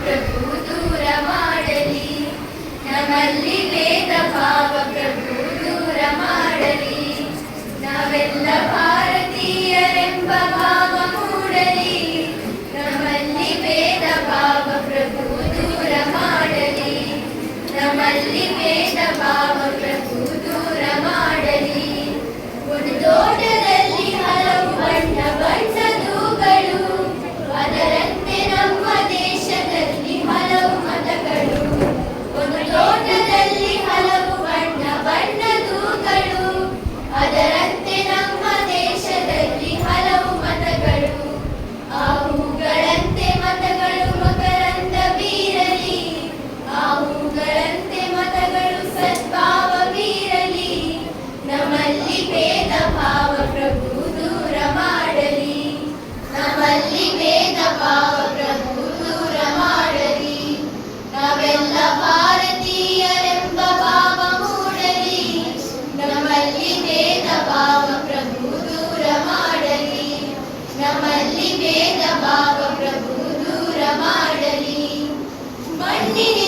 ಪ್ರಭು ದೂರ ಮಾಡಲಿ. ನಮ್ಮಲ್ಲಿ ವೇದ ಭಾವ ಪ್ರಭು ದೂರ ಮಾಡಲಿ. ನಾವೆಲ್ಲ ಭಾರತೀಯರೆಂಬ ಭಾವ ಮೂಡಲಿ. ನಮ್ಮಲ್ಲಿ ವೇದ ಭಾವ ಪ್ರಭು ದೂರ ಮಾಡಲಿ. ನಮ್ಮಲ್ಲಿ ವೇದ ಭಾವ ಪ್ರಭು ದೂರ ಮಾಡಲಿ. ಒಂದು ದೊಡ್ಡ ನಮ್ಮಲ್ಲಿ ಭೇದ ಭಾವ ಪ್ರಭು ದೂರ ಮಾಡಲಿ ಮಣ್ಣಿನ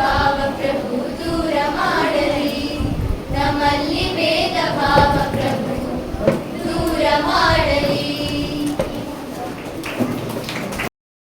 ಭಾವಕ್ಕೆ ಹೂದೂರ ಮಾಡಲಿ ನಮ್ಮಲ್ಲಿ ಭೇದ ಭಾವ